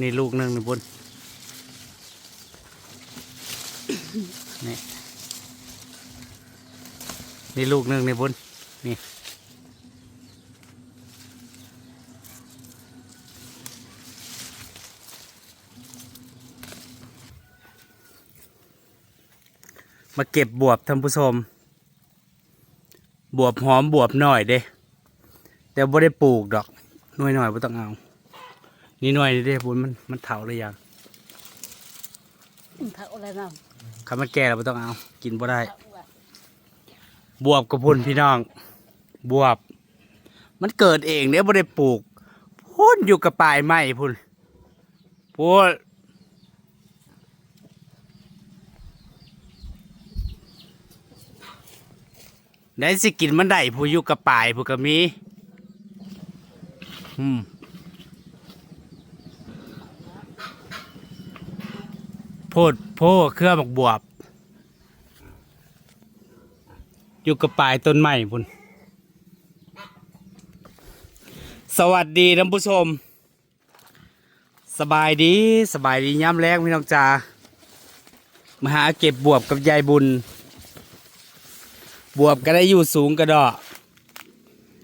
นี่ลูกหนึ่งนี่บุญนี่นี่ลูกหนึ่งนี่บุญนี่มาเก็บบวบท่านผู้ชม บวบหอมบวบหน่อยเด้แต่บ่ได้ปลูกดอกน่วยหน่อยบ่ต้องเอา นี่หน่อยนี่เด้บุญมันมันเถาเลยยังถ้าอะไรน้ำคำมันแก่แล้วบ่ต้องเอา กินบ่ได้ถ้าอ้วนบวบกับพุ่นพี่น้อง บวบ มันเกิดเองเนี่ยบ่ได้ปลูกพุ่นอยู่กับปลายไม้พุ่นพุ่นได้สิกินมันได้ผู้อยู่กับปลายผู้ก็มี อืม โพดโพเครือบักบวบ อยู่กับปลายต้นไม้พุ่นสวัสดีท่านผู้ชม สบายดีสบายดีย้ำแรงพี่น้องจ๋ามาหาเก็บบวบกับยายบุญ บวบก็ได้อยู่สูงกระดอก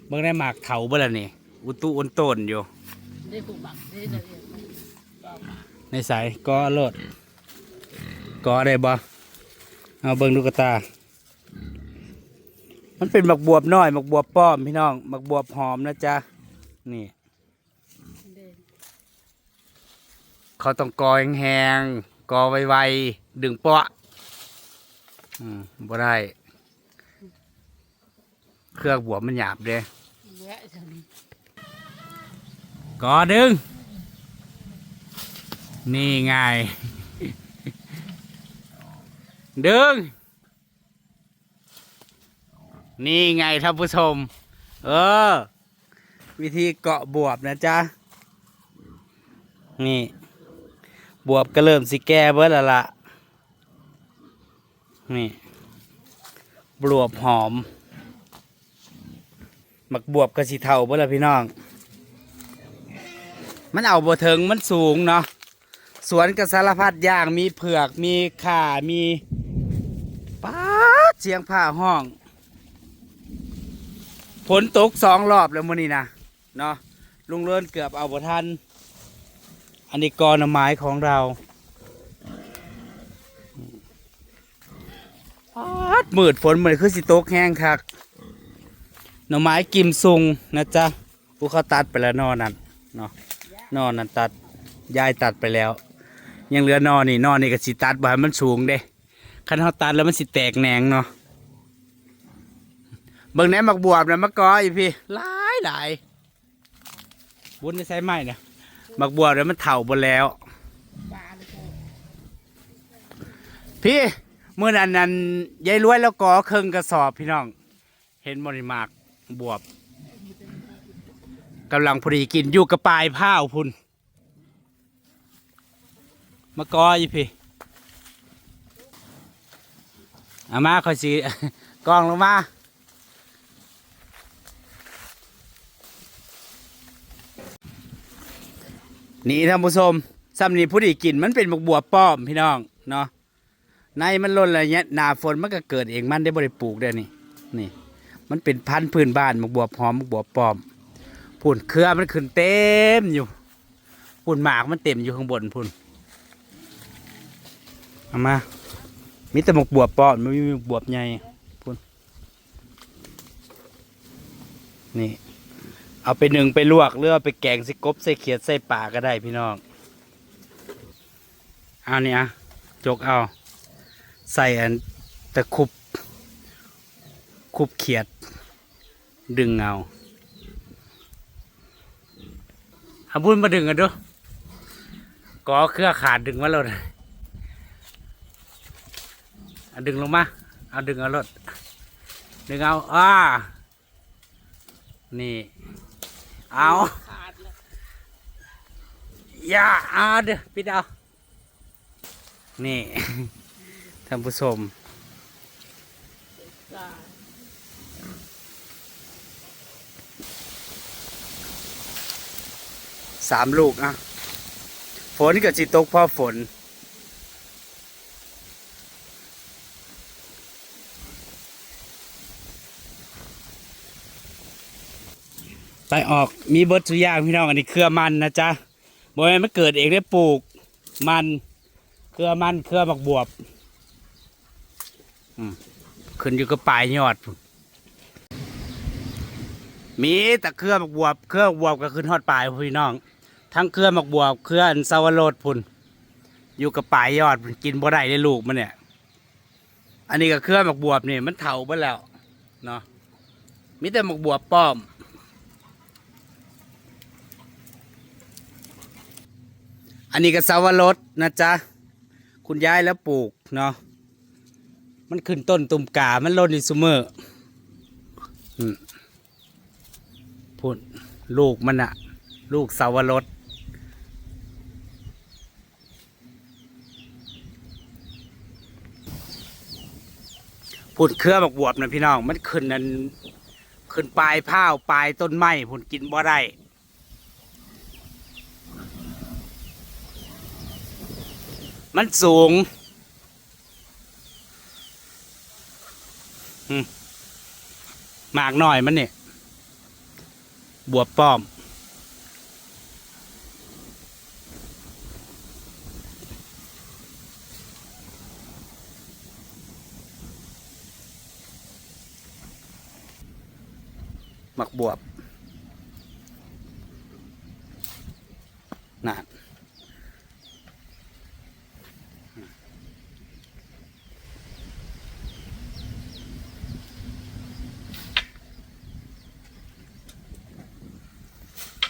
เมื่อได้หมากเถาบ่ละนี่อุตุอุนต้นอยู่ได้ผูกบักได้เดี๋ยวเดี๋ยวบอกมาในสายก็โลด ก็ได้บ่เอาเบิ่งดูกระตา มันเป็นหมักบวบน้อยหมักบวบป้อมพี่น้องหมักบวบหอมนะจ๊ะ นี่ เขาต้องกอแห้งๆกอไวๆดึงเปาะอืมบ่ได้ เครื่องบวบมันหยาบเด้แวะเท่านี้กอดึง นี่ไง ดึง นี่ไงท่านผู้ชม เออ วิธีเกาะบวบนะจ๊ะ นี่ บวบก็เริ่มสิแก้เบิดแล้วละนี่บวบหอมหมักบวบก็สิเทาเบิดละพี่น้อง มันเอาบ่ถึงมันสูงเนาะสวนกับสารพัดอย่างมีเผือกมีข่ามี เสียงผ้าห้องฝนตกสองรอบแล้วมื้อนี้นะเนาะลุงเลินเกือบเอาบทัน อันนี้กอหน่อไม้ของเราป๊าดมืดฝนเหมือนคือสิตกแห้งคักหน่อไม้กิมซุงนะจ๊ะผู้เขาตัดไปแล้วนอนนั่นเนาะนอนนั่นตัดยายตัดไปแล้ว ยังเหลือนอนนี่นอนนี่ก็สิตัดบ่ให้มันสูงเด้ คันเขาตัดแล้วมันสิแตกแหนงเนาะเบิ่งแหนมักบวบนะมะกออีพี่หลายหลายบุญในใช้ไม้เนี่ยมักบวบแล้วมันเถ่าบนแล้ว พี่เมื่อนั้นนั้นยายรวยแล้วก็เครื่องกระสอบพี่น้อง เห็นบริมากบวบกำลังพอดีกินอยู่กับปายผ้าพุ่นมากออีพี่ เอามาคอยสีกองลงมานี่ท่านผู้ชมซ้ำนี่ผู้ดีกินมันเป็นบกบัวป้อมพี่น้องเนาะในมันล้นอะไรเงี้ยหนาฝนมันก็เกิดเองมันได้บริปลูกได้นี่นี่ มันเป็นพันธุ์พื้นบ้านมักบวบหอมมักบวบปลอมพุ่นเครือมันขึ้นเต็มอยู่พุ่นหมากมันเต็มอยู่ข้างบนพุ่นเอามา มีแต่หมกบวบปอมไม่มีหมกบวบใหญ่พุ่นนี่ เอาไปหนึ่งไปลวกหรือเอาไปแกงใส่กบใส่เขียดใส่ป่าก็ได้พี่น้องเอาเนี่อะจกเอา ใส่อันตะคุบคุบเขียด ดึงเอาเอาบุญมาดึงกันดูก็เครือขาดดึงมาเลยเอา ดึงลงมา เอาดึงเอารถดึงเอาอ่านี่ เอาอย่าเอาเด้อปิดเอา นี่ ท่านผู้ชมสามลูกอะ ฝนก็สิตกเพอฝน ไปออกมีเบิร์ดสุยางพี่น้องอันนี้เครือมันนะจ๊ะบ่แม่นมันเกิดเองได้ปลูกมันเครือมันเครือบักบวบขึ้นอยู่กับปลายยอดพุ่นมีแต่เครือบักบวบเครือบักบวบก็ขึ้นฮอดปลายพี่น้อง ทั้งเครือบักบวบเครืออันซาวโรดพุ่นอยู่กับปลายยอดพุ่นกินบ่ได้เลยลูกมันเนี่ย อันนี้ก็เครือบักบวบนี่มันเถาไปแล้วเนาะมีแต่บักบวบป้อม อันนี้ก็สาวรสนะจ๊ะ คุณย้ายแล้วปลูกเนาะ มันขึ้นต้นตุ่มกา มันล้นอีซูเมอร์อืมพูดลูกมันอะลูกสาวรสพูดเครือบักบวบนะพี่น้อง มันขึ้นนั่นขึ้นปลายพ้าวปลายต้นไม้พูนกินบ่ได้ มันสูงหมากหน่อยมันเนี่ยบวบป้อม หมักบวบนั่น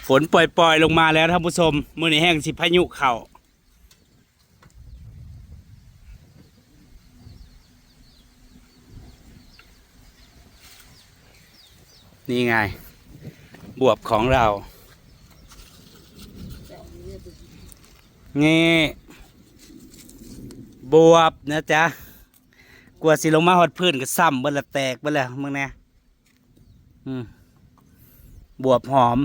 ฝ นปล่อยๆลงมาแล้วท่านผู้ชมมือนี้แห้งสิพายุเข่านี่ไง บวบของเรา นี่ บวบนะจ๊ะ กลัวสิลงมาหอดพื้นก็ซ้ำเบิ่ละแตกเบิ่ละมึงแน่บวบหอม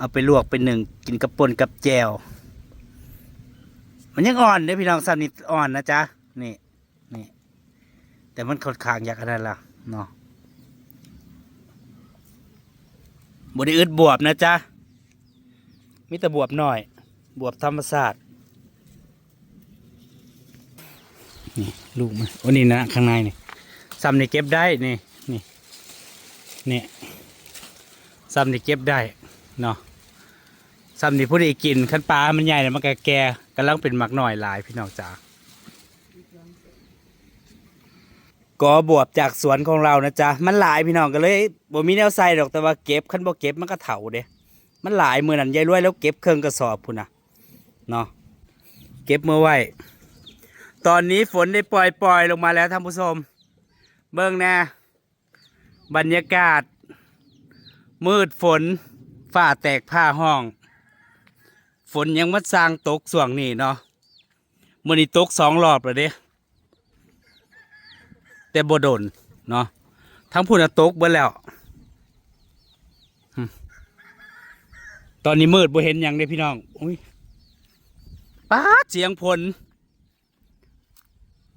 เอาไปลวกเป็นหนึ่งกินกับปนกับแจวมันยังอ่อนเด้พี่น้องสามนิดอ่อนนะจ๊ะนี่นี่แต่มันค่อนข้างอยากอะไรล่ะเนาะบไดอึดบวบนะจ๊ะมีแต่บวบหน่อย บวบธรรมศาสตร์นี่ลูกมันโอ้นี่นะข้างในนี่ซ้ำนี่เก็บได้นี่นี่นี่ซ้ำนี่เก็บได้เนาะ ซ้ำนี่ผู้ใดกินขั้นปลา มันใหญ่แล้วมันแก่แก่กำลังเป็นมักหน่อยหลายพี่น้องจ๋าก็บวบจากสวนของเรานะจ๊ะมันหลายพี่น้องก็เลยบ่มีแนวใส่ดอกแต่ว่าเก็บขั้นบ่เก็บมันก็เถาเด้มันหลายมือนั่นยายรวยแล้วเก็บเครื่องกระสอบพุ่นนะเนาะเก็บเมื่อไว้ตอนนี้ฝนได้ปล่อยปล่อยๆลงมาแล้วท่านผู้ชมเบิ่งแน่บรรยากาศ มืดฝนฝ้าแตกผ้าห้อง ฝนยังมาสร้างตกส่วงนี้เนาะมื่อนี้ตกสองรอบแล้วเด้แต่บดนเนาะทั้งพุ่นตกเบิดแล้ว ตอนนี้มืดบ่เห็นยังเด้พี่น้องอุ้ยป้าเสียงฝน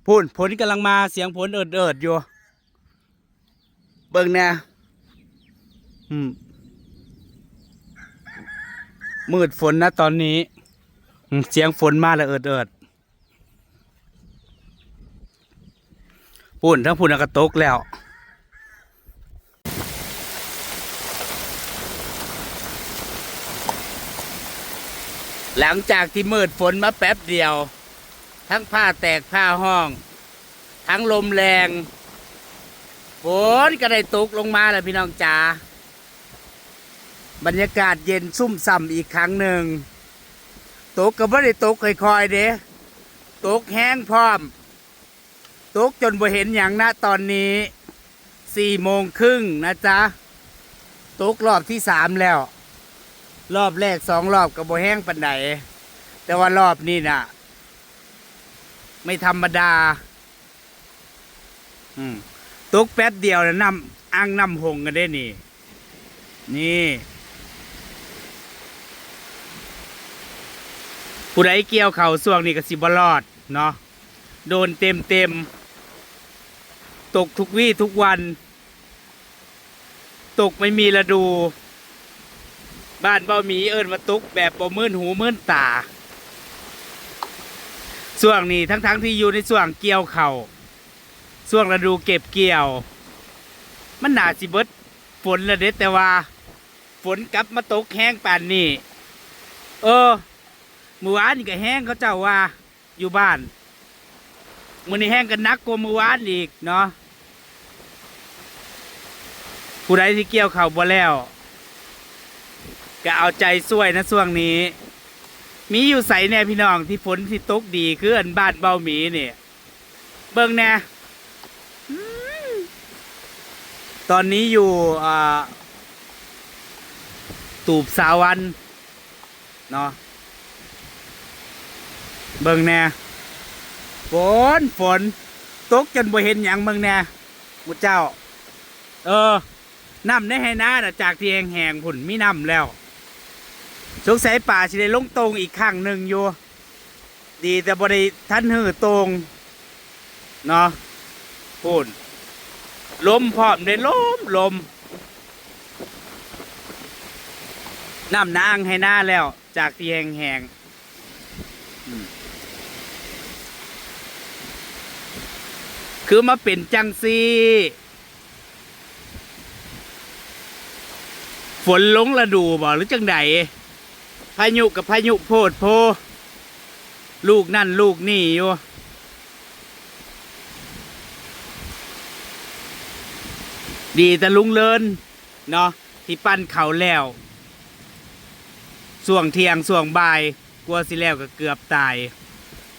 พุ่นฝนกำลังมาเสียงฝนเอิดเอิดอยู่ เบิ่งแน่อืม มืดฝนนะตอนนี้ เสียงฝนมาล้วเอิดเอิดปุ่นทั้งปุ่นกระตกแล้วหลังจากที่มืดฝนมาแป๊บเดียว ทั้งผ้าแตกผ้าห้อง ทั้งลมแรง ฝนก็ได้ตกลงมาแล้วพี่น้องจ๋า บรรยากาศเย็นซุ่มซ่ำอีกครั้งหนึ่งตกก็ไม่ได้ตกค่อยๆเด้ตกแห้งพร้อม ตกจนบ่เห็นอย่างนะตอนนี้สี่โมงครึ่งนะจ๊ะ ตกรอบที่สามแล้ว รอบแรกสองรอบกับบ่แห้งปันไดแต่ว่ารอบนี้น่ะ ไม่ธรรมดา อืมตกแป๊บเดียวนะน้ำอ่างน้ำหงกันได้นี่ นี่ ผู้ใดเกี่ยวเขาส่วงนี้ก็สิบรอดเนาะโดนเต็มเต็มตกทุกวี่ทุกวัน ตกไม่มีฤดู บ้านเบ้ามีเอิญมาตกแบบบ่มื่นหูมื่นตาส่วงนี้ทั้งๆที่อยู่ในส่วงเกี่ยวเขาส่วงฤดูเก็บเกี่ยว มันหนาสิเบิดฝนละเด็ดแต่ว่า ฝนกลับมาตกแห้งป่านนี้เออ มือวานนี่ก็แห้งเขาเจ้าว่าอยู่บ้านมือนี้แห้งกันนักกว่ามือวานอีกเนาะผู้ใดที่เกี่ยวเข่าบ่แล้ว ก็เอาใจช่วยนะช่วงนี้ มีอยู่ใสแน่พี่น้องที่ฝนที่ตกดีคืออันบ้านเบาหมีเนี่ยเบิ่งแน่ตอนนี้อยู่ตูบสาวันเนาะ เบิ่งแน่ฝนฝนตกจนบ่เห็นหยังเบิ่งแน่หมุเจ้า เออน้ำในให้น้าน่ะจากที่แห้งๆผุ่นมีน้ำแล้วสงสัยป่าสิได้ลงตรงอีกข้างหนึ่งอยู่ ดีแต่บ่ได้ท่านหือตรงเนาะพูนลมพร้อมได้ลมลมน้ำนางให้หน้าแล้ว จากที่แห้งแหงๆอืม คือมาเป็นจังซีฝนลงระดูบ่หรือจังใดพายุกับพายุโพดโพ ลูกนั่นลูกนี่อยู่ดีแต่ลุงเลินเนาะที่ปั้นเขาแล้วส่วงเทียงส่วงบ่ายกลัวสิแล้วก็เกือบตาย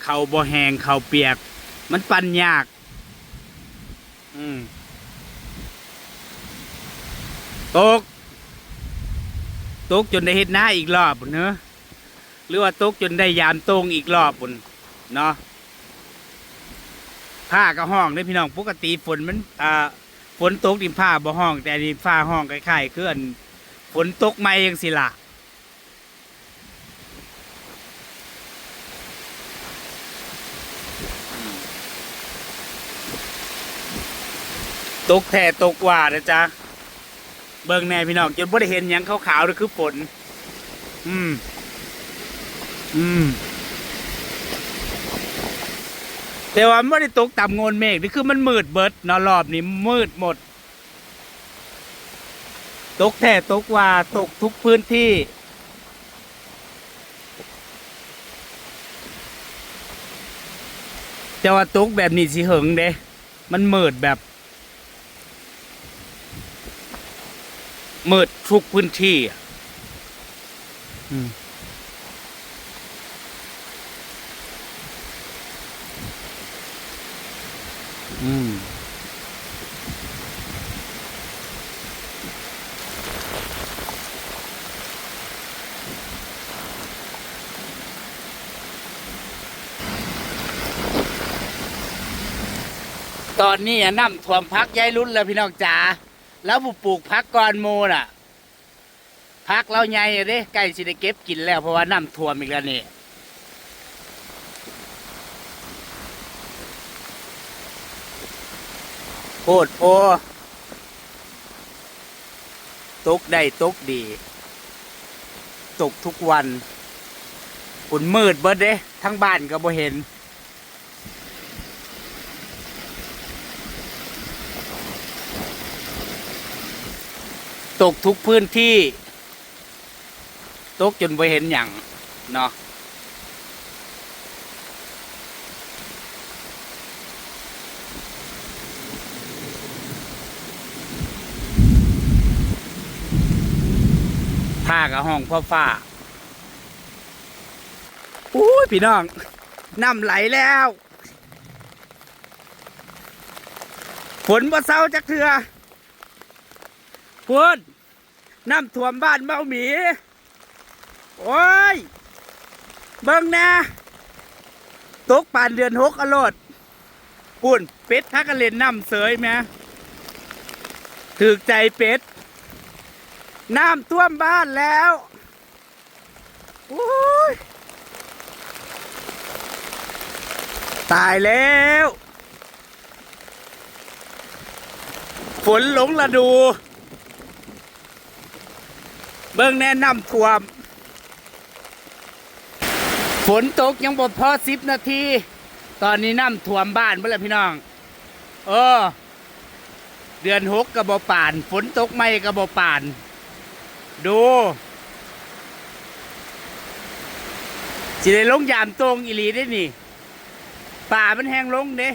เขาบ่แหงเขาเปียก มันปั่นยาก ตก ตกจนได้เฮ็ดหน้าอีกรอบพุ่นเนอะหรือว่าตกจนได้ยามตรงอีกรอบพุ่นเนาะผ้าก็ห้องได้พี่น้องปกติฝนมันอ่าฝนตกดินผ้าบ่ห้อง แต่ดินผ้าห้องคล้ายๆคืออันฝนตกไม่ยังสิละ ตกแท่ตกว่านะจ๊ะ เบิ่งแน่พี่น้องจนบ่ได้เห็นหยังขาวๆเลยคือฝนอืม อืม แต่ว่าไม่ได้ตกต่ำโงนเมฆนี่คือมันมืดเบิดเนอรอบนี้มืดหมด ตกแท่ตกว่าตกทุกพื้นที่ แต่ว่าตกแบบนี้สิเหิงเด้ มันมืดแบบ มืดทุกพื้นที่อะอืมอืมตอนนี้อะน้ำท่วมพักยายรุ่นแล้วพี่น้องจ๋า แล้วผู้ปลูกพักก่อนโมน่ะพักเราใหญ่เด้ใกล้สิได้เก็บกินแล้วเพราะว่าน้ำท่วมอีกแล้วนี่โคตรโพตกได้ตกดี ตกทุกวันฝุ่นมืดเบิดเด้ ทั้งบ้านก็บ่เห็น ตกทุกพื้นที่ ตกจนไปเห็นอย่างเนาะผ้ากับห้องพ่อฟ้าอุ้ยพี่น้องน้ำไหลแล้ว ฝนบ่เศร้าจักเถื่อ พูนน้ำท่วมบ้านเมาหมี โอ้ย เบิ่งนะตกปานเดือนหกอรดพูนเป็ดพักกันเล่นน้ำเสยไหมถือใจเป็ด น้ำท่วมบ้านแล้วโอ้ยตายแล้ว ฝนหลงระดู เบิ่งแนะนำท่วม ฝนตกยังบ่พอสิบนาที ตอนนี้น้ำท่วมบ้านเมื่อไรพี่น้อง เออ เดือนหกกระบอป่าน ฝนตกไม่กระบอป่าน ดู สิได้ลงยามตรงอีหลีได้นี่ ป่ามันแห้งลงเด้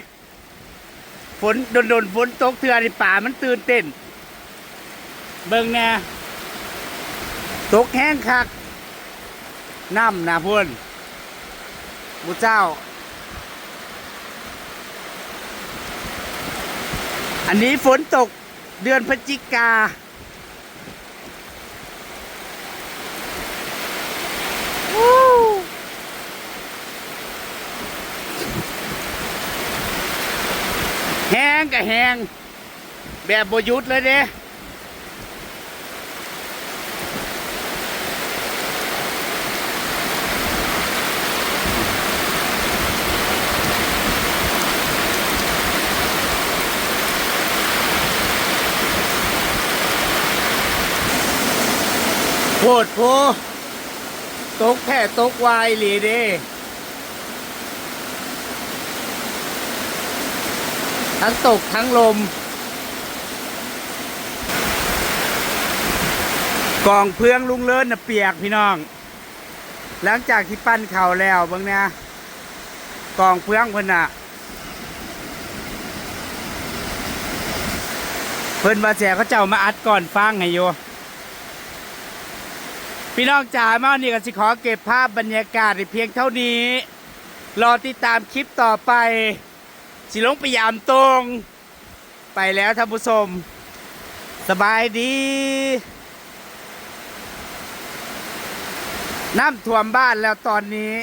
ฝนโดนโดนๆฝนตกเถื่อนป่ามันตื่นเต้น เบิ่งแน่ ตกแห้งคักน้ำนะพุ่นมูเจ้า อันนี้ฝนตกเดือนพฤศจิกา แห้งกับแห้งแบบบยุดเลยเด้ ดโพตกแค่ตกวายหลีเด้ทั้งตกทั้งลม กองเพื่องลุงเลิศน่ะเปียกพี่น้อง หลังจากที่ปั้นเข่าแล้วเบิ่งนี่ยกองเพื่องเพิ่นน่ะเพิ่นว่าแจเขาเจ้ามาอัดก่อนฟังให้อยู่ พี่น้องจ๋ามาวันนี้ก็สิขอเก็บภาพบรรยากาศเพียงเท่านี้ รอติดตามคลิปต่อไป สิลงไปยามตรง ไปแล้วท่านผู้ชม สบายดี น้ำท่วมบ้านแล้วตอนนี้